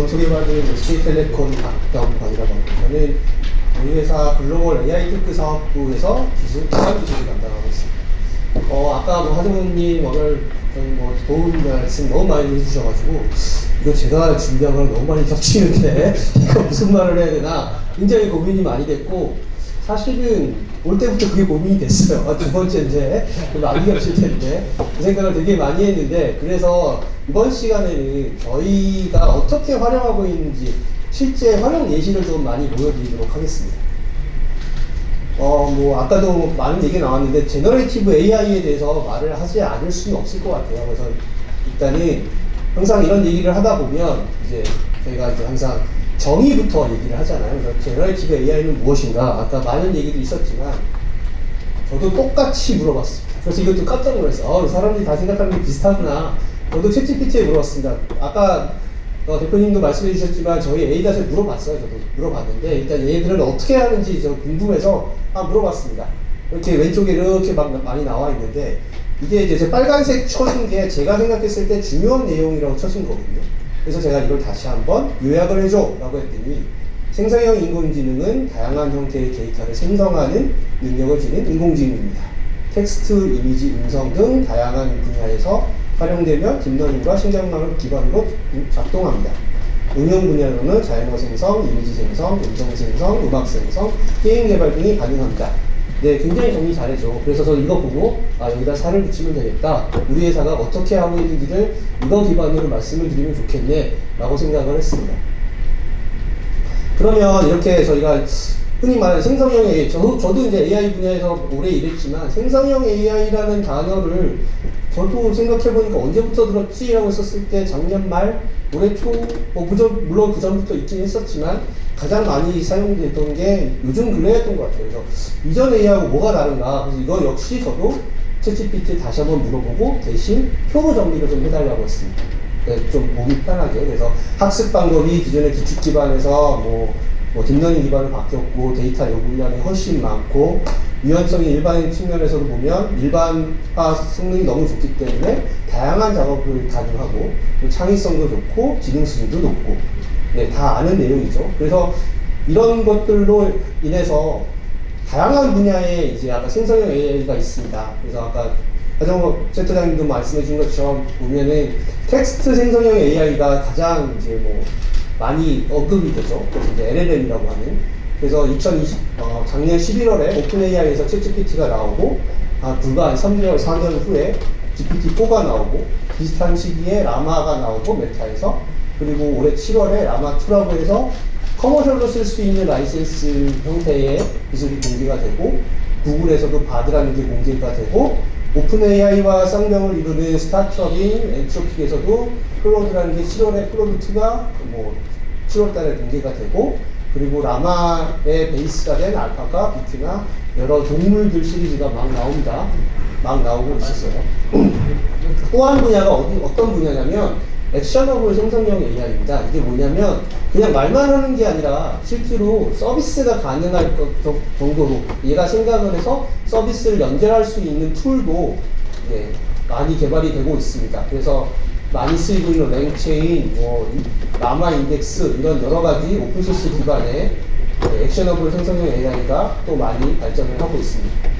방금 소개받은 SK텔레콤 박경광이라고 합니다. 저는 우리 회사 글로벌 AI 테크 사업부에서 기술, 기술 기술을 담당하고 있습니다. 어, 아까 뭐 하정우님 오늘 저희 뭐 도움 말씀 너무 많이 해주셔가지고 이거 제가 준비한 거랑 너무 많이 겹치는데 이거 무슨 말을 해야 되나 굉장히 고민이 많이 됐고 사실은 올 때부터 그게 고민이 됐어요. 아, 두 번째인데 많이 겹칠 텐데 그 생각을 되게 많이 했는데 그래서 이번 시간에는 저희가 어떻게 활용하고 있는지 실제 활용 예시를 좀 많이 보여드리도록 하겠습니다. 어, 뭐, 아까도 많은 얘기 나왔는데, 제너레이티브 AI에 대해서 말을 하지 않을 수는 없을 것 같아요. 그래서 일단은 항상 이런 얘기를 하다 보면, 이제 저희가 이제 항상 정의부터 얘기를 하잖아요. 그래서 제너레이티브 AI는 무엇인가? 아까 많은 얘기도 있었지만, 저도 똑같이 물어봤습니다. 그래서 이것도 깜짝 놀랐어요. 어, 사람들이 다 생각하는 게 비슷하구나. 저도 챗GPT에 물어봤습니다. 아까 어, 대표님도 말씀해 주셨지만 저희 A닷에 물어봤어요. 저도 물어봤는데 일단 얘들은 어떻게 하는지 저 궁금해서 아 물어봤습니다. 이렇게 왼쪽에 이렇게 막 많이 나와 있는데 이게 이제 제 빨간색 쳐진 게 제가 생각했을 때 중요한 내용이라고 쳐진 거거든요. 그래서 제가 이걸 다시 한번 요약을 해줘 라고 했더니 생성형 인공지능은 다양한 형태의 데이터를 생성하는 능력을 지닌 인공지능입니다. 텍스트, 이미지, 음성 등 다양한 분야에서 활용되며 딥러닝과 신경망을 기반으로 작동합니다. 응용 분야로는 자연어 생성, 이미지 생성, 음성 생성, 음악 생성, 게임 개발 등이 가능합니다. 네, 굉장히 정리 잘해줘. 그래서 저 이거 보고 아 여기다 살을 붙이면 되겠다. 우리 회사가 어떻게 하고 있는지를 이거 기반으로 말씀을 드리면 좋겠네 라고 생각을 했습니다. 그러면 이렇게 저희가 흔히 말하는 생성형 AI, 저도, 저도 이제 AI 분야에서 오래 일했지만 생성형 AI라는 단어를 저도 생각해보니까 언제부터 들었지? 라고 했었을 때 작년 말, 올해 초, 뭐 무전, 물론 그 전부터 있긴 했었지만 가장 많이 사용됐던 게 요즘 근래였던 것 같아요. 그래서 이전 AI하고 뭐가 다른가? 그래서 이거 역시 저도 챗GPT 다시 한번 물어보고 대신 표로 정리를 좀 해달라고 했습니다. 네, 좀 보기 편하게. 그래서 학습 방법이 기존의 기축 기반에서 뭐, 뭐 딥러닝 기반으로 바뀌었고 데이터 요구량이 훨씬 많고 유연성이 일반인 측면에서도 보면 일반화 성능이 너무 좋기 때문에 다양한 작업을 가능하고 또 창의성도 좋고 지능 수준도 높고 네, 다 아는 내용이죠. 그래서 이런 것들로 인해서 다양한 분야에 이제 아까 생성형 AI가 있습니다. 그래서 아까 하정호 센터장님도 말씀해 주신 것처럼 보면은 텍스트 생성형 AI가 가장 이제 뭐 많이 언급이 되죠. 그래서 이제 LLM이라고 하는. 그래서 2020, 어, 작년 11월에 오픈 AI에서 챗GPT가 나오고, 아, 불과 한 3개월, 4개월 후에 GPT-4가 나오고, 비슷한 시기에 라마가 나오고, 메타에서, 그리고 올해 7월에 라마2라고 해서 커머셜로 쓸 수 있는 라이센스 형태의 기술이 공개가 되고, 구글에서도 바드라는 게 공개가 되고, 오픈 AI와 쌍벽을 이루는 스타트업인 엔트로픽에서도 클로드라는 게 7월에 클로드2가 뭐 7월 달에 공개가 되고 그리고 라마의 베이스가 된 알파카, 비트나 여러 동물들 시리즈가 막 나옵니다. 막 나오고 있었어요. 또 한 분야가 어디, 어떤 분야냐면 액션어블 생성형 AI입니다. 이게 뭐냐면 그냥 말만 하는 게 아니라 실제로 서비스가 가능할 정도로 얘가 생각을 해서 서비스를 연결할 수 있는 툴도 네, 많이 개발이 되고 있습니다. 그래서 많이 쓰이고 있는 랭체인, 뭐 라마 인덱스 이런 여러 가지 오픈 소스 기반의 네, 액션어블 생성형 AI가 또 많이 발전을 하고 있습니다.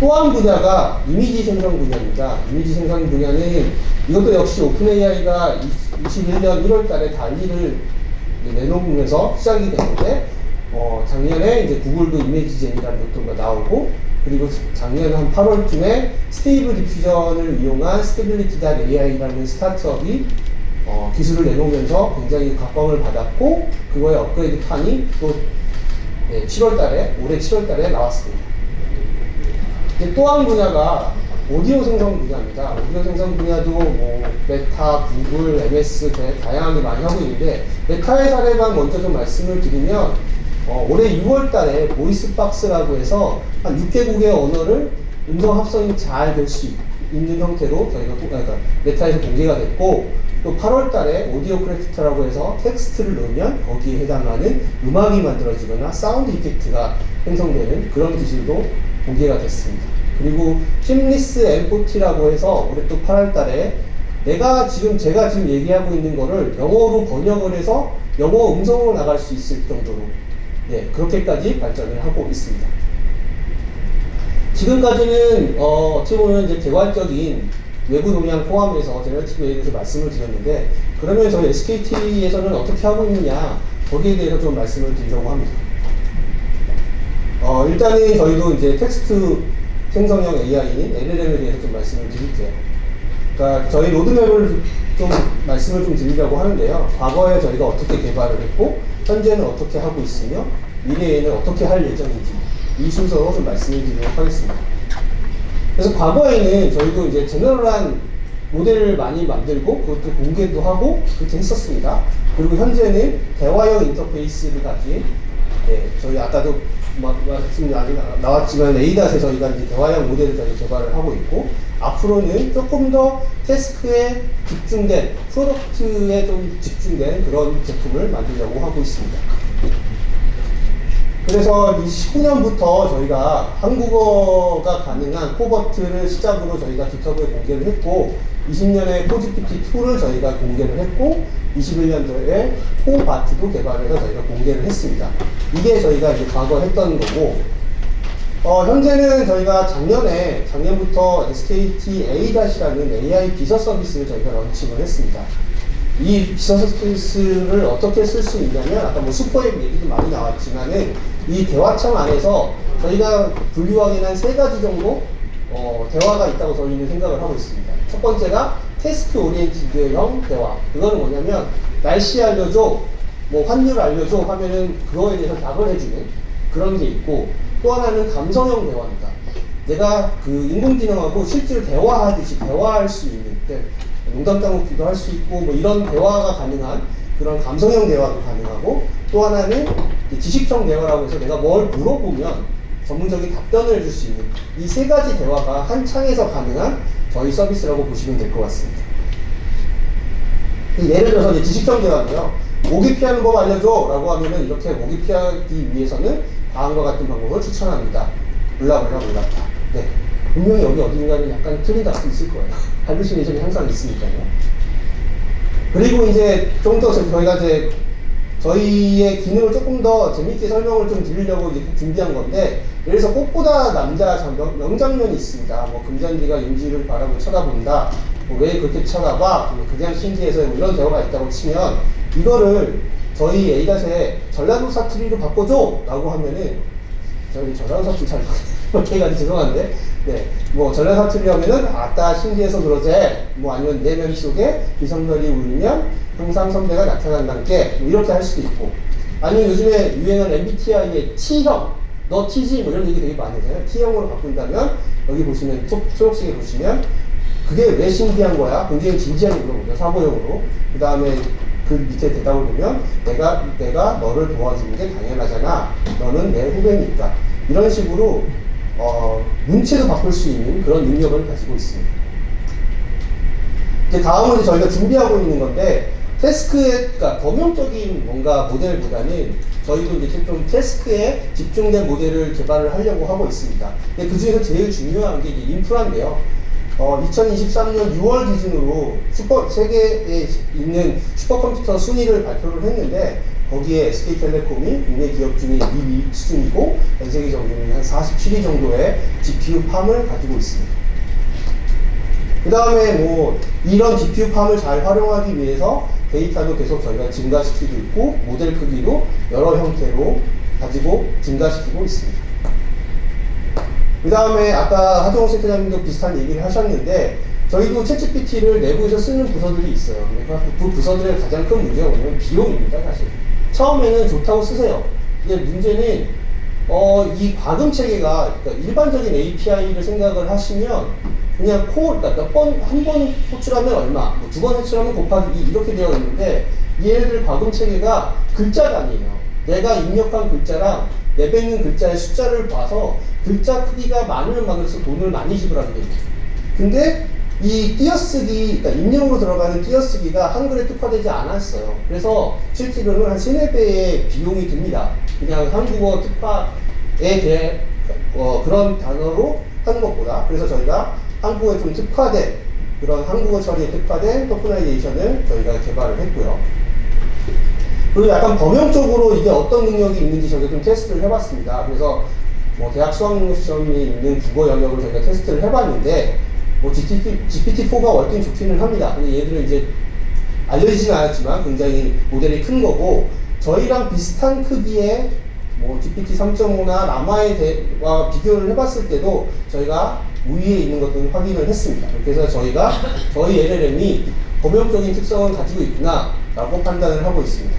또 한 분야가 이미지 생성 분야입니다. 이미지 생성 분야는 이것도 역시 오픈 AI가 21년 1월 달에 달리를 내놓으면서 시작이 됐는데, 어, 작년에 이제 구글도 이미지 젠이라는 것도 나오고, 그리고 작년 한 8월쯤에 스테이블 디퓨전을 이용한 스테빌리티 닷 AI라는 스타트업이 어, 기술을 내놓으면서 굉장히 각광을 받았고, 그거의 업그레이드 판이 또 네, 7월 달에, 올해 7월 달에 나왔습니다. 또 한 분야가 오디오 생성 분야입니다. 오디오 생성 분야도 뭐 메타, 구글, MS 등 다양하게 많이 하고 있는데 메타의 사례만 먼저 좀 말씀을 드리면 어, 올해 6월 달에 보이스박스라고 해서 한 6개국의 언어를 음성 합성이 잘 될 수 있는 형태로 저희가 또- 그러니까 메타에서 공개가 됐고 또 8월 달에 오디오 크래프트라고 해서 텍스트를 넣으면 거기에 해당하는 음악이 만들어지거나 사운드 이펙트가 생성되는 그런 기술도 공개가 됐습니다. 그리고 심리스 M40라고 해서 올해 또 8월 달에 내가 지금 제가 지금 얘기하고 있는 거를 영어로 번역을 해서 영어 음성으로 나갈 수 있을 정도로 네, 그렇게까지 발전을 하고 있습니다. 지금까지는 어, 어떻게 보면 이제 개괄적인 외부 동향 포함해서 제너티브 에 대해서 말씀을 드렸는데 그러면 저희 SKT에서는 어떻게 하고 있느냐 거기에 대해서 좀 말씀을 드리려고 합니다. 어, 일단은 저희도 이제 텍스트 생성형 AI인 LLM에 대해서 좀 말씀을 드릴게요. 그러니까 저희 로드맵을 좀 말씀을 좀 드리려고 하는데요. 과거에 저희가 어떻게 개발을 했고 현재는 어떻게 하고 있으며 미래에는 어떻게 할 예정인지 이 순서로 좀 말씀을 드리도록 하겠습니다. 그래서 과거에는 저희도 이제 제너럴한 모델을 많이 만들고 그것도 공개도 하고 그렇게 했었습니다. 그리고 현재는 대화형 인터페이스를 가진 네, 저희 아까도 마- 말씀이 아직 나- 나왔지만 에이닷에 저희가 이제 대화형 모델을 저희 개발을 하고 있고 앞으로는 조금 더 태스크에 집중된 프로덕트에 좀 집중된 그런 제품을 만들려고 하고 있습니다. 그래서 19년부터 저희가 한국어가 가능한 코버트를 시작으로 저희가 깃허브에 공개를 했고 20년에 포지피티2를 저희가 공개를 했고 21년도에 코바트도 개발을 해서 저희가 공개를 했습니다. 이게 저희가 이제 과거 했던 거고 어, 현재는 저희가 작년에 작년부터 SKT A-라는 AI 비서 서비스를 저희가 런칭을 했습니다. 이 비서 서비스를 어떻게 쓸 수 있냐면 아까 뭐 슈퍼앱 얘기도 많이 나왔지만은 이 대화창 안에서 저희가 분류하기는 한 세 가지 정도 어, 대화가 있다고 저희는 생각을 하고 있습니다. 첫 번째가 테스트 오리엔티드형 대화. 그거는 뭐냐면 날씨 알려줘, 뭐 환율 알려줘 하면은 그거에 대해서 답을 해주는 그런 게 있고 또 하나는 감성형 대화입니다. 내가 그 인공지능하고 실제로 대화하듯이 대화할 수 있는 그 농담 따먹기도 할 수 있고 뭐 이런 대화가 가능한 그런 감성형 대화도 가능하고 또 하나는 지식형 대화라고 해서 내가 뭘 물어보면 전문적인 답변을 해줄 수 있는 이 세 가지 대화가 한 창에서 가능한 저희 서비스라고 보시면 될 것 같습니다. 예를 들어서 지식형 대화인데요. 모기 피하는 법 알려줘 라고 하면은 이렇게 모기 피하기 위해서는 다음과 같은 방법을 추천합니다. 블라블라 블라블라. 네. 분명히 여기 어딘가는 약간 틀린 답도 있을 거예요. 할루시네이션이 항상 있으니까요. 그리고 이제 좀 더 저희가 이제 저희의 기능을 조금 더 재밌게 설명을 좀 드리려고 이제 준비한 건데, 예를 들어서 꽃보다 남자 장- 명, 명장면이 있습니다. 뭐 금잔디가 윤지를 바라고 쳐다본다. 뭐 왜 그렇게 쳐다봐? 뭐 그냥 신기해서 뭐 이런 대화가 있다고 치면 이거를 저희 에이닷에 전라도 사투리로 바꿔줘! 라고 하면은 저희 전라도 사투리 잘 못해가지고 죄송한데 네, 뭐 전라도 사투리 하면은 아따 신기해서 그러지 뭐 아니면 내 머릿속에 비성별이 울리면 선배가 나타난다는 게뭐 이렇게 할 수도 있고 아니면 요즘에 유행한 MBTI의 T형 너 T지 뭐 이런 얘기 되게 많이 하잖아요 T형으로 바꾼다면 여기 보시면 초, 초록색에 보시면 그게 왜 신기한 거야? 굉장히 진지하게 물어보죠 사고형으로 그 다음에 그 밑에 대답을 보면 내가 내가 너를 도와주는 게 당연하잖아. 너는 내 후배니까. 이런 식으로 어, 문체도 바꿀 수 있는 그런 능력을 가지고 있습니다. 이제 이제 저희가 준비하고 있는 건데 태스크에 그러니까 범용적인 뭔가 모델보다는 저희도 이제 좀 태스크에 집중된 모델을 개발을 하려고 하고 있습니다. 근데 그 중에서 제일 중요한 게 이제 인프라인데요. 어, 2023년 6월 기준으로 슈퍼 세계에 있는 슈퍼컴퓨터 순위를 발표를 했는데 거기에 SK텔레콤이 국내 기업 중에 2위 수준이고 전 세계적으로는 한 47위 정도의 GPU 팜을 가지고 있습니다. 그 다음에 뭐 이런 GPU 팜을 잘 활용하기 위해서 데이터도 계속 저희가 증가시키고 있고 모델 크기도 여러 형태로 가지고 증가시키고 있습니다. 그 다음에 아까 하정우 센터장님도 비슷한 얘기를 하셨는데 저희도 챗GPT를 내부에서 쓰는 부서들이 있어요. 그러니까 그 부서들의 가장 큰 문제가 뭐냐면 비용입니다, 사실. 처음에는 좋다고 쓰세요. 근데 문제는 어, 이 과금 체계가 그러니까 일반적인 API를 생각을 하시면 그냥 코, 그러니까 몇 번, 한 번 호출하면 얼마, 뭐 두번 호출하면 곱하기 2 이렇게 되어 있는데 얘네들 과금 체계가 글자가 아니에요. 내가 입력한 글자랑 내뱉는 글자의 숫자를 봐서 글자 크기가 많으면 많을수록 돈을 많이 지불하게 됩니다. 근데 이 띄어쓰기, 그러니까 입력으로 들어가는 띄어쓰기가 한글에 특화되지 않았어요. 그래서 실제로는 한 3, 4배의 비용이 듭니다. 그냥 한국어 특화에 대해 어, 그런 단어로 하는 것보다. 그래서 저희가 한국어에 좀 특화된 그런 한국어 처리에 특화된 토크나이제이션을 저희가 개발을 했고요. 그리고 약간 범용적으로 이게 어떤 능력이 있는지 저희가 좀 테스트를 해봤습니다. 그래서 뭐 대학 수학 능력 시험에 있는 국어 영역을 저희가 테스트를 해봤는데 뭐 GPT, GPT-4가 월등히 좋기는 합니다. 근데 얘들은 이제 알려지진 않았지만 굉장히 모델이 큰 거고 저희랑 비슷한 크기의 뭐 GPT 3.5나 라마에 대와 비교를 해봤을 때도 저희가 우위에 있는 것들을 확인을 했습니다. 그래서 저희가 저희 LLM이 범용적인 특성을 가지고 있구나라고 판단을 하고 있습니다.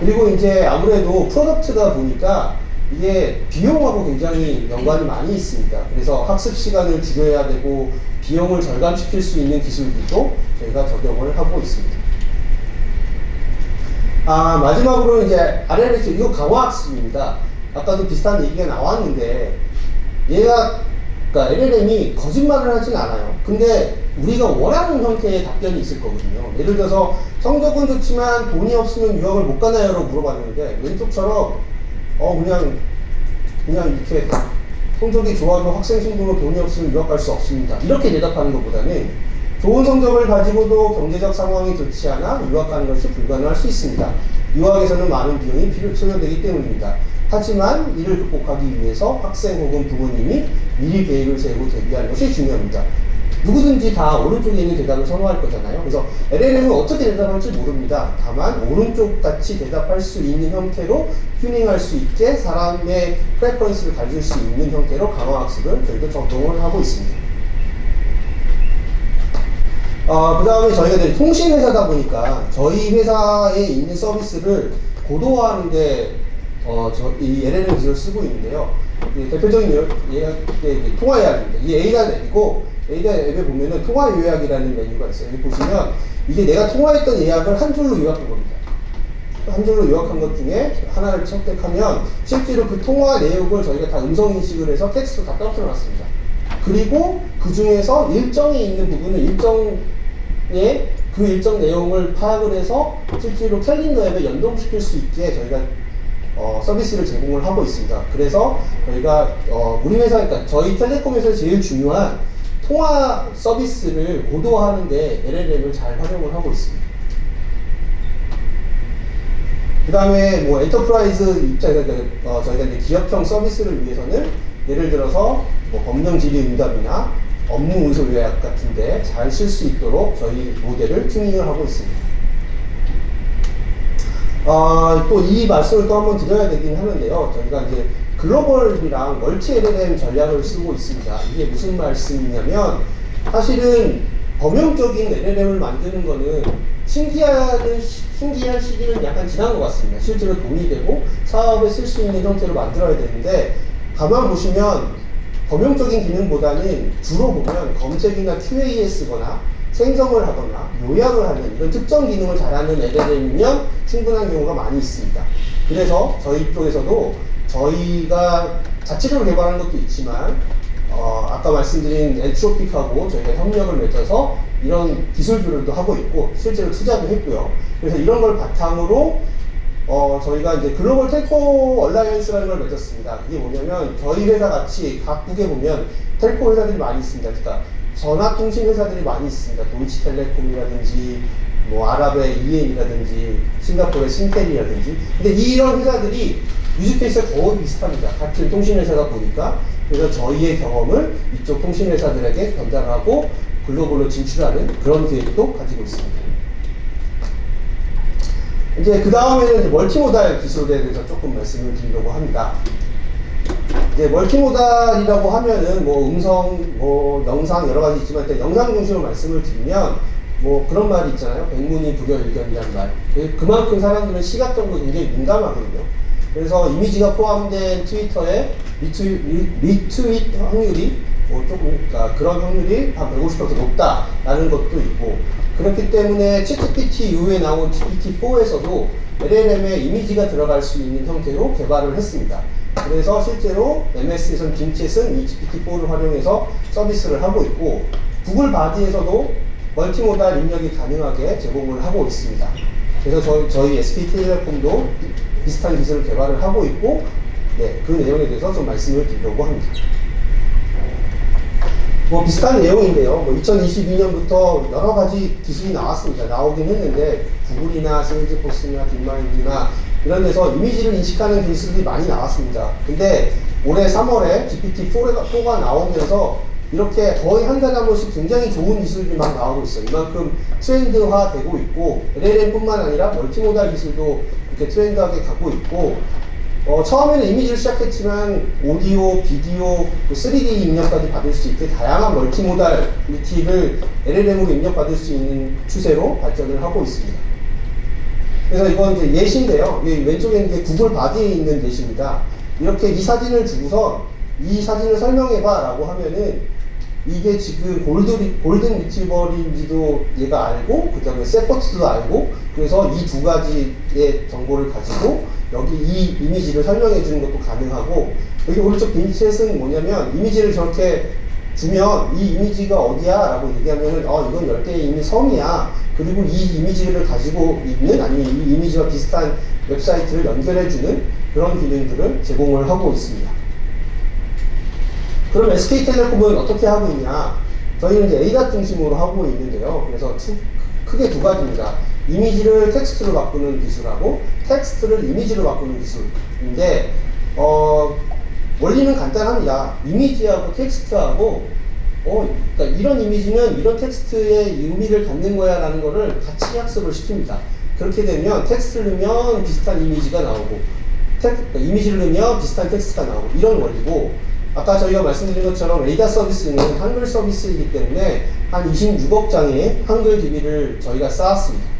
그리고 이제 아무래도 프로덕트다 보니까 이게 비용하고 굉장히 연관이 많이 있습니다. 그래서 학습 시간을 줄여야 되고 비용을 절감시킬 수 있는 기술들도 저희가 적용을 하고 있습니다. 아, 마지막으로 이제 RLS, 이거 강화학습입니다. 아까도 비슷한 얘기가 나왔는데, 얘가, 그러니까 LLM이 거짓말을 하진 않아요. 근데 우리가 원하는 형태의 답변이 있을 거거든요. 예를 들어서 성적은 좋지만 돈이 없으면 유학을 못 가나요? 라고 물어봤는데, 왼쪽처럼, 어, 그냥, 그냥 이렇게 성적이 좋아도 학생 신분으로 돈이 없으면 유학 갈 수 없습니다. 이렇게 대답하는 것보다는 좋은 성적을 가지고도 경제적 상황이 좋지 않아 유학 가는 것이 불가능할 수 있습니다. 유학에서는 많은 비용이 필요 소요되기 때문입니다. 하지만 이를 극복하기 위해서 학생 혹은 부모님이 미리 계획을 세우고 대비하는 것이 중요합니다. 누구든지 다 오른쪽에 있는 대답을 선호할 거잖아요. 그래서 LLM은 어떻게 대답할지 모릅니다. 다만 오른쪽 같이 대답할 수 있는 형태로 튜닝할 수 있게 사람의 프레퍼런스를 가질 수 있는 형태로 강화학습을 저희도 적용을 하고 있습니다. 어, 그 다음에 저희가 통신회사다 보니까 저희 회사에 있는 서비스를 고도화하는데 어, 저, 이 LLM 기술을 쓰고 있는데요. 이 대표적인 요- 예약, 예, 통화 예약입니다. 이 에이다 앱이고, 에이다 앱에 보면은 통화 요약이라는 메뉴가 있어요. 여기 보시면 이게 내가 통화했던 예약을 한 줄로 요약한 겁니다. 한 줄로 요약한 것 중에 하나를 선택하면 실제로 그 통화 내용을 저희가 다 음성 인식을 해서 텍스트로 다 떨어뜨려 놨습니다. 그리고 그 중에서 일정이 있는 부분은 일정의 그 일정 내용을 파악을 해서 실제로 캘린더 앱에 연동시킬 수 있게 저희가 어, 서비스를 제공을 하고 있습니다. 그래서 저희가 어, 우리 회사, 그러니까 저희 텔레콤에서 제일 중요한 통화 서비스를 고도화하는데 LLM을 잘 활용을 하고 있습니다. 그 다음에 뭐 엔터프라이즈 입장에서 어, 저희가 이제 기업형 서비스를 위해서는 예를 들어서 뭐 법령 질의 응답이나 업무 문서 요약 같은데 잘 쓸 수 있도록 저희 모델을 튜닝을 하고 있습니다. 아, 또이 말씀을 또 한번 드려야 되긴 하는데요. 저희가 이제 글로벌이랑 멀티 LLM 전략을 쓰고 있습니다. 이게 무슨 말씀이냐면 사실은 범용적인 LLM을 만드는 거는 신기한, 시- 신기한 시기는 약간 지난 것 같습니다. 실제로 돈이 되고 사업에 쓸 수 있는 형태로 만들어야 되는데 가만 보시면 범용적인 기능보다는 주로 보면 검색이나 QA에 쓰거나 생성을 하거나 요약을 하는 이런 특정 기능을 잘하는 LLM이면 충분한 경우가 많이 있습니다. 그래서 저희 쪽에서도 저희가 자체적으로 개발한 것도 있지만 어, 아까 말씀드린 엔트로픽하고 저희가 협력을 맺어서 이런 기술들도 하고 있고 실제로 투자도 했고요. 그래서 이런 걸 바탕으로 어, 저희가 이제 글로벌 텔코 얼라이언스라는 걸 맺었습니다. 이게 뭐냐면 저희 회사 같이 각국에 보면 텔코 회사들이 많이 있습니다. 그러니까 전화통신 회사들이 많이 있습니다. 도이치텔레콤이라든지 뭐 아랍의 EM이라든지 싱가포르의 신텔이라든지 근데 이런 회사들이 유즈케이스가 거의 비슷합니다. 같은 통신 회사가 보니까 그래서 저희의 경험을 이쪽 통신 회사들에게 전달하고 글로벌로 진출하는 그런 계획도 가지고 있습니다. 이제 그 다음에는 멀티모달 기술에 대해서 조금 말씀을 드리려고 합니다. 이제 멀티모달이라고 하면은 뭐 음성, 뭐 영상 여러 가지 있지만 일단 영상 중심으로 말씀을 드리면 뭐 그런 말이 있잖아요. 백문이 불여일견이라는 말. 그- 그만큼 사람들은 시각적으로 굉장히 민감하거든요. 그래서 이미지가 포함된 트위터에 리트윗, 리트윗 확률이 뭐 조금 그러니까 그런 확률이 한 150% 높다라는 것도 있고 그렇기 때문에 챗GPT 이후에 나온 GPT-4에서도 LLM에 이미지가 들어갈 수 있는 형태로 개발을 했습니다. 그래서 실제로 MS에서는 빔챗은 이 GPT-4를 활용해서 서비스를 하고 있고 구글 바디에서도 멀티모달 입력이 가능하게 제공을 하고 있습니다. 그래서 저희, 저희 SK텔레콤도 비슷한 기술을 개발을 하고 있고 네, 그 내용에 대해서 좀 말씀을 드리려고 합니다. 뭐 비슷한 내용인데요. 뭐 2022년부터 여러 가지 기술이 나왔습니다. 나오긴 했는데 구글이나 세일즈포스나 딥마인드나 이런 데서 이미지를 인식하는 기술이 많이 나왔습니다. 근데 올해 3월에 GPT-4가 4가 나오면서 이렇게 거의 한 달에 한 번씩 굉장히 좋은 기술들이 막 나오고 있어요. 이만큼 트렌드화 되고 있고 LLM뿐만 아니라 멀티모달 기술도 이렇게 트렌드하게 가고 있고 어, 처음에는 이미지를 시작했지만 오디오, 비디오, 또 3D 입력까지 받을 수 있게 다양한 멀티모달 리티를 LLM으로 입력받을 수 있는 추세로 발전을 하고 있습니다. 그래서 이건 이제 예시인데요. 이 왼쪽에 이제 구글 바디에 있는 예시입니다. 이렇게 이 사진을 주고서 이 사진을 설명해봐 라고 하면은 이게 지금 골드, 리- 골든 리트리버인지도 얘가 알고 그 다음에 세퍼트도 알고 그래서 이 두 가지의 정보를 가지고 여기 이 이미지를 설명해 주는 것도 가능하고 여기 오른쪽 빈셋은 뭐냐면 이미지를 저렇게 주면 이 이미지가 어디야? 라고 얘기하면은 어 이건 열대에 있는 섬이야 그리고 이 이미지를 가지고 있는 아니면 이 이미지와 비슷한 웹사이트를 연결해 주는 그런 기능들을 제공을 하고 있습니다 그럼 SK텔레콤은 어떻게 하고 있냐? 저희는 이제 ADA 중심으로 하고 있는데요. 그래서 투- 크게 두 가지입니다. 이미지를 텍스트로 바꾸는 기술하고 텍스트를 이미지로 바꾸는 기술인데 어, 원리는 간단합니다. 이미지하고 텍스트하고 어, 그러니까 이런 이미지는 이런 텍스트의 의미를 갖는 거야 라는 거를 같이 학습을 시킵니다. 그렇게 되면 텍스트를 넣으면 비슷한 이미지가 나오고 텍, 그러니까 이미지를 넣으면 비슷한 텍스트가 나오고 이런 원리고 아까 저희가 말씀드린 것처럼 레이더 서비스는 한글 서비스이기 때문에 한 26억 장의 한글 DB를 저희가 쌓았습니다.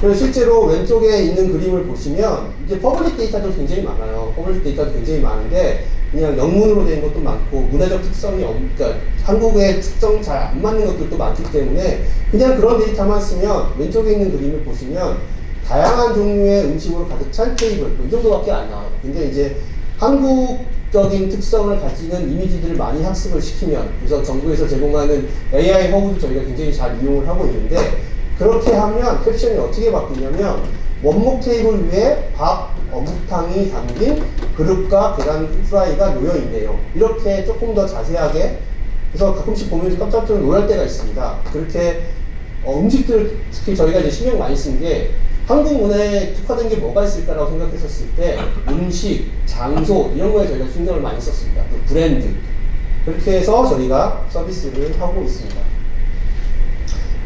그리고 실제로 왼쪽에 있는 그림을 보시면 이제 퍼블릭 데이터도 굉장히 많아요. 퍼블릭 데이터도 굉장히 많은데 그냥 영문으로 된 것도 많고 문화적 특성이 없, 그러니까 한국의 특성 잘 안 맞는 것들도 많기 때문에 그냥 그런 데이터만 쓰면 왼쪽에 있는 그림을 보시면 다양한 종류의 음식으로 가득 찬 테이블 뭐이 정도밖에 안 나와요. 근데 이제 한국적인 특성을 가지는 이미지들을 많이 학습을 시키면 그래서 정부에서 제공하는 AI 허브도 저희가 굉장히 잘 이용을 하고 있는데 그렇게 하면 캡션이 어떻게 바뀌냐면 원목 테이블 위에 밥, 어묵탕이 담긴 그릇과 계란 프라이가 놓여 있네요. 이렇게 조금 더 자세하게 그래서 가끔씩 보면 깜짝 놀랄 때가 있습니다. 그렇게 어, 음식들 특히 저희가 이제 신경 많이 쓴 게 한국 문화에 특화된 게 뭐가 있을까라고 생각했었을 때 음식, 장소 이런 거에 저희가 신경을 많이 썼습니다. 또 브랜드 그렇게 해서 저희가 서비스를 하고 있습니다.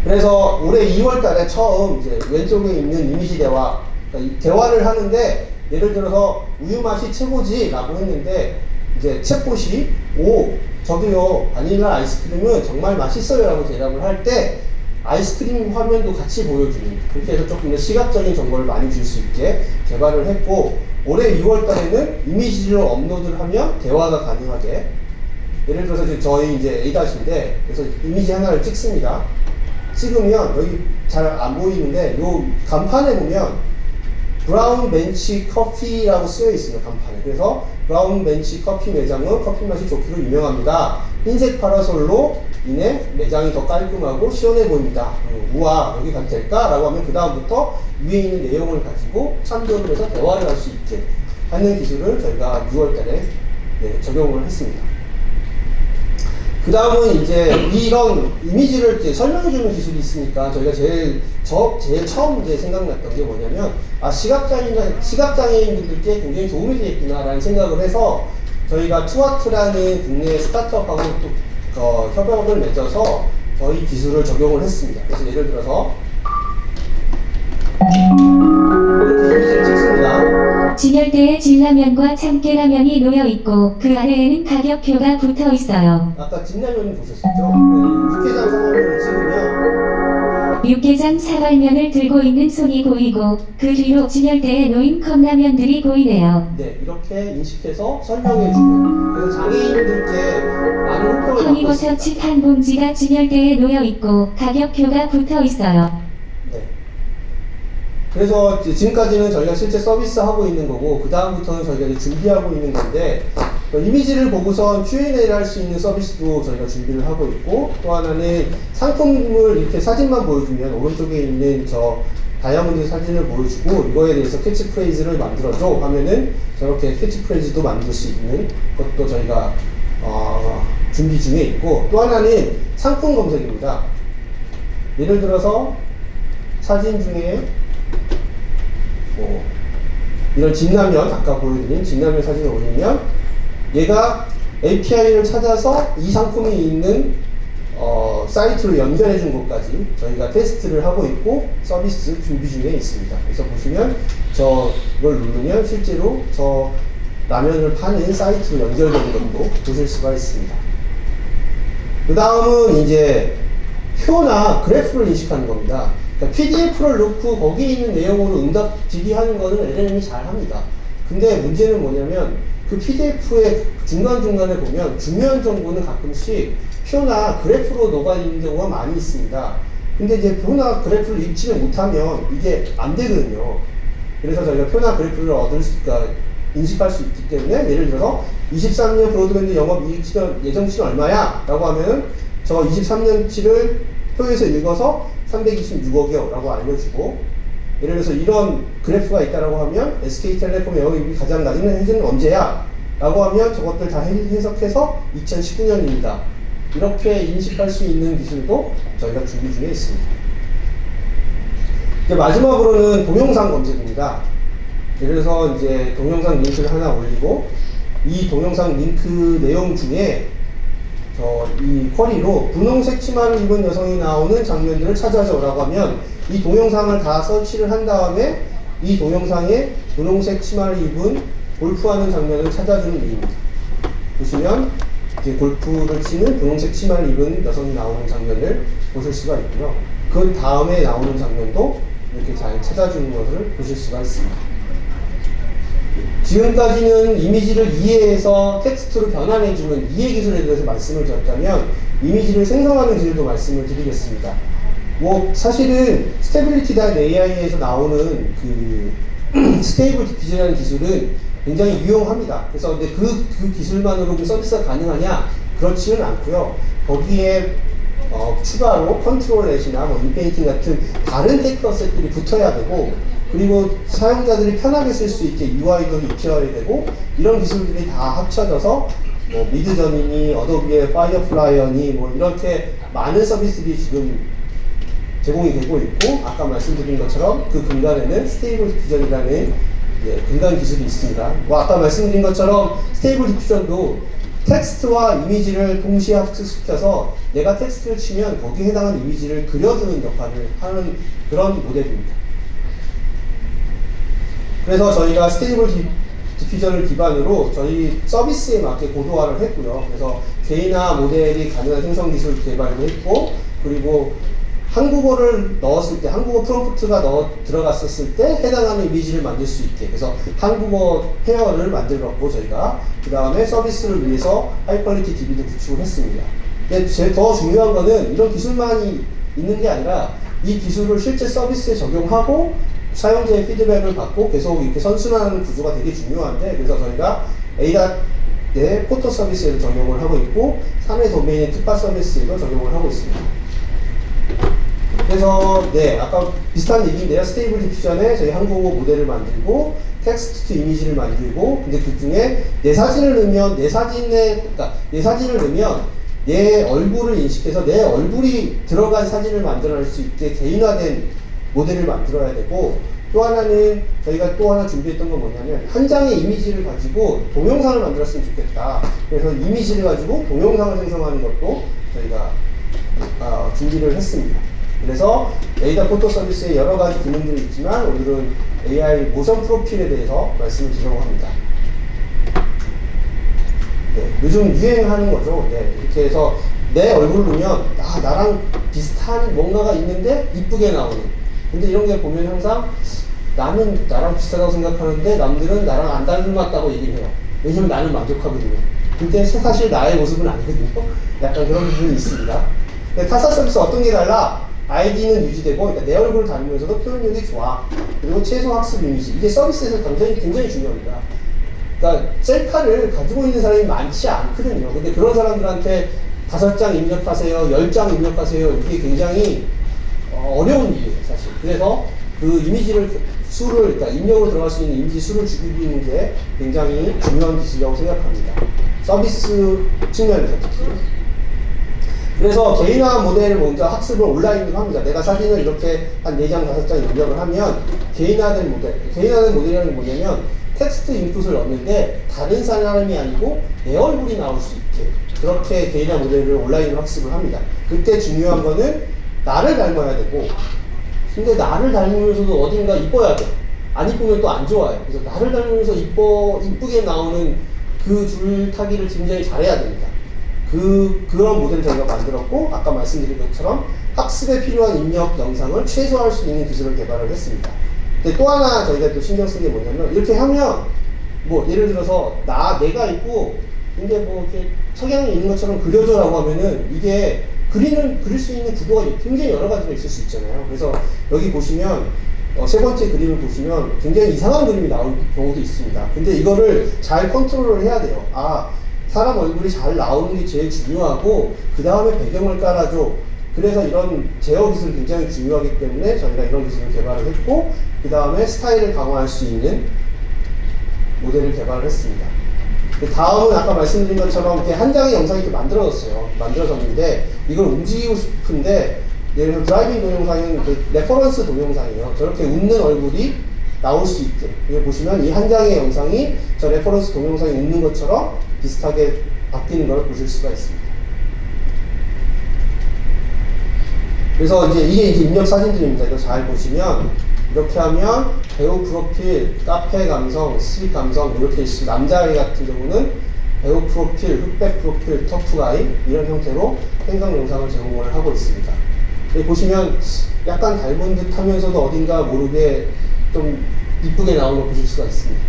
그래서 올해 2월 달에 처음 이제 왼쪽에 있는 이미지 대화, 그러니까 이 대화를 하는데 예를 들어서 우유 맛이 최고지 라고 했는데 이제 챗봇이 오, 저도요, 바닐라 아이스크림은 정말 맛있어요 라고 대답을 할 때 아이스크림 화면도 같이 보여주는 그렇게 해서 조금 더 시각적인 정보를 많이 줄 수 있게 개발을 했고 올해 2월 달에는 이미지를 업로드를 하면 대화가 가능하게 예를 들어서 저희 이제 A다시인데 그래서 이미지 하나를 찍습니다. 찍으면 여기 잘 안 보이는데 요 간판에 보면 브라운 벤치 커피라고 쓰여 있습니다. 간판에. 그래서 브라운 벤치 커피 매장은 커피 맛이 좋기로 유명합니다. 흰색 파라솔로 인해 매장이 더 깔끔하고 시원해 보입니다. 음, 우와 여기 가도 될까? 라고 하면 그 다음부터 위에 있는 내용을 가지고 참조를 해서 대화를 할 수 있게 하는 기술을 저희가 6월 달에 네, 적용을 했습니다. 그 다음은 이제 이런 이미지를 이제 설명해주는 기술이 있으니까 저희가 제일 저 제일 처음 이제 생각났던 게 뭐냐면 아 시각장애인 시각장애인분들께 굉장히 도움이 되겠구나라는 생각을 해서 저희가 투아트라는 국내 스타트업하고 또 어, 협업을 맺어서 저희 기술을 적용을 했습니다. 그래서 예를 들어서 진열대에 진라면과 참깨라면이 놓여 있고 그 아래에는 가격표가 붙어 있어요. 아까 진라면 보셨었죠? 네, 육개장 상황을 찍으면 육개장 사발면을 들고 있는 손이 보이고 그 뒤로 진열대에 놓인 컵라면들이 보이네요. 네, 이렇게 인식해서 설명해주는 그래서 장애인들께 많은 호평을 받고 허니버터칩 있습니다. 한 봉지가 진열대에 놓여 있고 가격표가 붙어 있어요. 네. 그래서 지금까지는 저희가 실제 서비스 하고 있는 거고 그 다음부터는 저희가 이제 준비하고 있는 건데 어, 이미지를 보고선 Q&A를 할 수 있는 서비스도 저희가 준비를 하고 있고 또 하나는 상품을 이렇게 사진만 보여주면 오른쪽에 있는 저 다이아몬드 사진을 보여주고 이거에 대해서 캐치프레이즈를 만들어줘 하면은 저렇게 캐치프레이즈도 만들 수 있는 것도 저희가 어, 준비 중에 있고 또 하나는 상품 검색입니다. 예를 들어서 사진 중에 뭐 이런 진라면 아까 보여드린 진라면 사진을 올리면 얘가 API를 찾아서 이 상품이 있는 어, 사이트로 연결해 준 것까지 저희가 테스트를 하고 있고 서비스 준비 중에 있습니다. 그래서 보시면 저걸 누르면 실제로 저 라면을 파는 사이트로 연결되는 것도 보실 수가 있습니다. 그 다음은 이제 표나 그래프를 인식하는 겁니다. 그러니까 PDF를 넣고 거기에 있는 내용으로 응답 질의하는 거는 LLM이 잘 합니다. 근데 문제는 뭐냐면 그 PDF의 중간중간에 보면 중요한 정보는 가끔씩 표나 그래프로 녹아있는 경우가 많이 있습니다. 근데 이제 표나 그래프를 읽지를 못하면 이게 안 되거든요. 그래서 저희가 표나 그래프를 얻을 수가 인식할 수 있기 때문에 예를 들어서 23년 브로드밴드 영업 예정치는 얼마야? 라고 하면 저 23년치를 표에서 읽어서 326억이요 라고 알려주고 예를 들어서 이런 그래프가 있다라고 하면 SK텔레콤 영업이익이 가장 낮은 해지는 언제야? 라고 하면 저것들 다 해- 해석해서 2019년입니다. 이렇게 인식할 수 있는 기술도 저희가 준비 중에 있습니다. 이제 마지막으로는 동영상 검색입니다. 예를 들어서 이제 동영상 링크를 하나 올리고 이 동영상 링크 내용 중에 저이 쿼리로 분홍색 치마를 입은 여성이 나오는 장면들을 찾아줘라고 하면 이 동영상을 다 서치를 한 다음에 이 동영상에 분홍색 치마를 입은 골프하는 장면을 찾아주는 일입니다. 보시면 이렇게 골프를 치는 분홍색 치마를 입은 여성이 나오는 장면을 보실 수가 있고요. 그 다음에 나오는 장면도 이렇게 잘 찾아주는 것을 보실 수가 있습니다. 지금까지는 이미지를 이해해서 텍스트로 변환해주는 이해 기술에 대해서 말씀을 드렸다면 이미지를 생성하는 기술도 말씀을 드리겠습니다. 뭐 사실은 스테빌리티 단 AI에서 나오는 그 스테이블 디피전이라는 기술은 굉장히 유용합니다. 그래서 근데 그, 그 기술만으로 그 서비스가 가능하냐? 그렇지는 않고요. 거기에 어, 추가로 컨트롤 넷이나 뭐 인페인팅 같은 다른 테크 어셋들이 붙어야 되고 그리고 사용자들이 편하게 쓸 수 있게 UI도 입혀야 되고 이런 기술들이 다 합쳐져서 뭐 미드저니니 어도비의 파이어플라이어니 뭐 이렇게 많은 서비스들이 지금 제공이 되고 있고 아까 말씀드린 것처럼 그 근간에는 스테이블 디퓨전이라는 예, 근간 기술이 있습니다. 뭐 아까 말씀드린 것처럼 스테이블 디퓨전도 텍스트와 이미지를 동시에 합숙시켜서 내가 텍스트를 치면 거기에 해당하는 이미지를 그려주는 역할을 하는 그런 모델입니다. 그래서 저희가 스테이블 디, 디퓨전을 기반으로 저희 서비스에 맞게 고도화를 했고요. 그래서 개인화 모델이 가능한 생성 기술 개발도 했고 그리고 한국어를 넣었을 때 한국어 프롬프트가 넣어 들어갔었을 때 해당하는 이미지를 만들 수 있게 그래서 한국어 페어를 만들었고 저희가 그 다음에 서비스를 위해서 하이퀄리티 DB도 구축을 했습니다. 근데 제일 더 중요한 거는 이런 기술만이 있는 게 아니라 이 기술을 실제 서비스에 적용하고 사용자의 피드백을 받고 계속 이렇게 선순환하는 구조가 되게 중요한데 그래서 저희가 ADA의 포토 서비스에도 적용을 하고 있고 3회 도메인의 특화 서비스에도 적용을 하고 있습니다. 그래서 네 아까 비슷한 얘기인데요 스테이블 디퓨전에 저희 한국어 모델을 만들고 텍스트 투 이미지를 만들고 근데 그 중에 내 사진을 넣으면 내 사진에 그러니까 내 사진을 넣으면 내 얼굴을 인식해서 내 얼굴이 들어간 사진을 만들어낼 수 있게 개인화된 모델을 만들어야 되고 또 하나는 저희가 또 하나 준비했던 건 뭐냐면 한 장의 이미지를 가지고 동영상을 만들었으면 좋겠다 그래서 이미지를 가지고 동영상을 생성하는 것도 저희가 어, 준비를 했습니다. 그래서 에이다 포토 서비스에 여러 가지 기능들이 있지만 오늘은 AI 모션 프로필에 대해서 말씀을 드리려고 합니다. 네, 요즘 유행하는 거죠. 네, 이렇게 해서 내 얼굴 보면 아 나랑 비슷한 뭔가가 있는데 이쁘게 나오는. 근데 이런 게 보면 항상 나는 나랑 비슷하다고 생각하는데 남들은 나랑 안 닮았다고 얘기를 해요. 왜냐면 나는 만족하거든요. 근데 사실 나의 모습은 아니거든요. 약간 그런 부분이 있습니다. 타사 서비스 어떤 게 달라? 아이디는 유지되고 그러니까 내 얼굴을 닮으면서도 표현력이 좋아. 그리고 최소 학습 이미지. 이게 서비스에서 굉장히 굉장히 중요합니다. 그러니까 셀카를 가지고 있는 사람이 많지 않거든요. 근데 그런 사람들한테 다섯 장 입력하세요, 열 장 입력하세요. 이게 굉장히 어, 어려운 일이에요. 그래서 그 이미지를 수를, 그러니까 입력으로 들어갈 수 있는 이미지 수를 줄이는 게 굉장히 중요한 기술이라고 생각합니다. 서비스 측면에서 특히. 그래서 개인화 모델 먼저 학습을 온라인으로 합니다. 내가 사진을 이렇게 한 4장, 5장 입력을 하면 개인화된 모델, 개인화된 모델이라는 게 뭐냐면 텍스트 인풋을 넣는데 다른 사람이 아니고 내 얼굴이 나올 수 있게 그렇게 개인화 모델을 온라인으로 학습을 합니다. 그때 중요한 거는 나를 닮아야 되고 근데 나를 닮으면서도 어딘가 이뻐야 돼. 안 이쁘면 또 안 좋아요. 그래서 나를 닮으면서 이뻐, 이쁘게 나오는 그 줄타기를 굉장히 잘해야 됩니다. 그, 그런 모델을 저희가 만들었고, 아까 말씀드린 것처럼 학습에 필요한 입력 영상을 최소화할 수 있는 기술을 개발을 했습니다. 근데 또 하나 저희가 또 신경 쓴 게 뭐냐면, 이렇게 하면, 뭐, 예를 들어서, 나, 내가 있고, 근데 뭐, 이렇게 석양이 있는 것처럼 그려줘라고 하면은, 이게 그리는, 그릴 수 있는 구도가 굉장히 여러 가지가 있을 수 있잖아요. 그래서 여기 보시면, 어, 세 번째 그림을 보시면 굉장히 이상한 그림이 나올 경우도 있습니다. 근데 이거를 잘 컨트롤을 해야 돼요. 아, 사람 얼굴이 잘 나오는 게 제일 중요하고, 그 다음에 배경을 깔아줘. 그래서 이런 제어 기술이 굉장히 중요하기 때문에 저희가 이런 기술을 개발을 했고, 그 다음에 스타일을 강화할 수 있는 모델을 개발을 했습니다. 그 다음은 아까 말씀드린 것처럼 이렇게 한 장의 영상이 이렇게 만들어졌어요. 만들어졌는데 이걸 움직이고 싶은데 예를 들어 드라이빙 동영상은 그 레퍼런스 동영상이에요. 저렇게 웃는 얼굴이 나올 수 있게. 여기 보시면 이 한 장의 영상이 저 레퍼런스 동영상이 웃는 것처럼 비슷하게 바뀌는 걸 보실 수가 있습니다. 그래서 이제 이게 이제 입력 사진들입니다. 이거 잘 보시면 이렇게 하면 배우 프로필, 카페 감성, 스윗 감성 이렇게 있습니다. 남자아이 같은 경우는 배우 프로필, 흑백 프로필, 터프가이 이런 형태로 생성 영상을 제공을 하고 있습니다. 보시면 약간 닮은 듯 하면서도 어딘가 모르게 좀 이쁘게 나오는 걸 보실 수가 있습니다.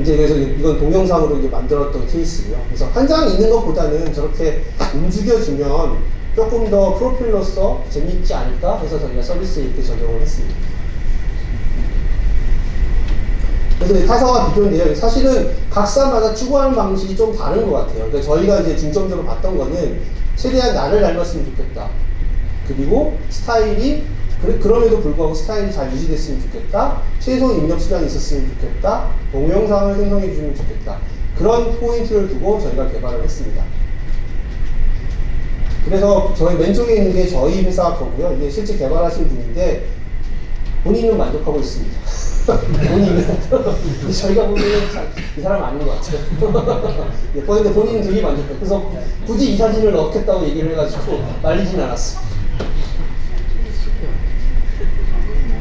이제 그래서 이건 동영상으로 이제 만들었던 케이스고요. 그래서 한 장 있는 것보다는 저렇게 움직여주면 조금 더 프로필로서 재미있지 않을까 해서 저희가 서비스에 이렇게 적용을 했습니다. 그래서 이 타사와 비교인데요. 사실은 각사마다 추구하는 방식이 좀 다른 것 같아요. 그러니까 저희가 이제 중점적으로 봤던 거는 최대한 나를 닮았으면 좋겠다. 그리고 스타일이 그- 그럼에도 불구하고 스타일이 잘 유지됐으면 좋겠다. 최소 입력 시간이 있었으면 좋겠다. 동영상을 생성해 주면 좋겠다. 그런 포인트를 두고 저희가 개발을 했습니다. 그래서 저희 왼쪽에 있는 게 저희 회사 거고요. 이게 실제 개발하신 분인데 본인은 만족하고 있습니다. 본인은 저희가 보기에는 참이 사람 아닌 것 같아요. 예, 근데 본인은 되게 만족해요. 그래서 굳이 이 사진을 넣겠다고 얘기를 해가지고 말리진 않았어요.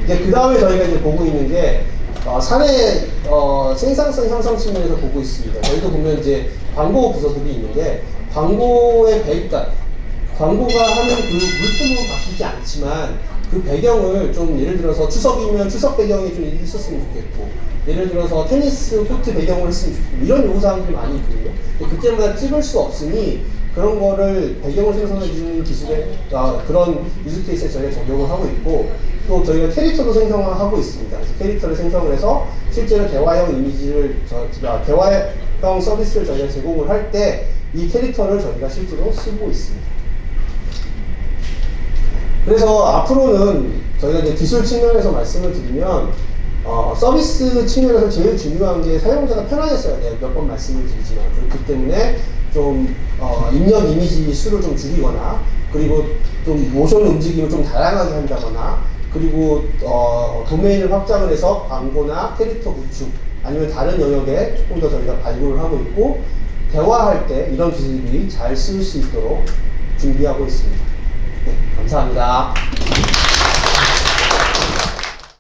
이제 그 다음에 저희가 이제 보고 있는 게 어, 사내 어, 생산성 향상 측면에서 보고 있습니다. 저희도 보면 이제 광고 부서들이 있는데 광고의 배, 그러니까 광고가 하는 그 물품은 바뀌지 않지만 그 배경을 좀 예를 들어서 추석이면 추석 배경이 좀 있었으면 좋겠고 예를 들어서 테니스 코트 배경을 했으면 좋겠고 이런 요구사항들이 많이 있거든요. 근데 그때마다 찍을 수 없으니 그런 거를 배경을 생성해 주는 기술에 아, 그런 유즈 케이스에 저희가 적용을 하고 있고 또 저희가 캐릭터도 생성을 하고 있습니다. 그래서 캐릭터를 생성을 해서 실제로 대화형 이미지를 저, 아, 대화형 서비스를 저희가 제공을 할 때 이 캐릭터를 저희가 실제로 쓰고 있습니다. 그래서 앞으로는 저희가 이제 기술 측면에서 말씀을 드리면 어, 서비스 측면에서 제일 중요한 게 사용자가 편안했어야 돼요. 몇 번 말씀을 드리지만 그렇기 때문에 좀 어, 입력 이미지 수를 좀 줄이거나 그리고 좀 모션 움직임을 좀 다양하게 한다거나 그리고 어, 도메인을 확장을 해서 광고나 캐릭터 구축 아니면 다른 영역에 조금 더 저희가 발굴을 하고 있고 대화할 때 이런 기술들이 잘 쓸 수 있도록 준비하고 있습니다. 감사합니다.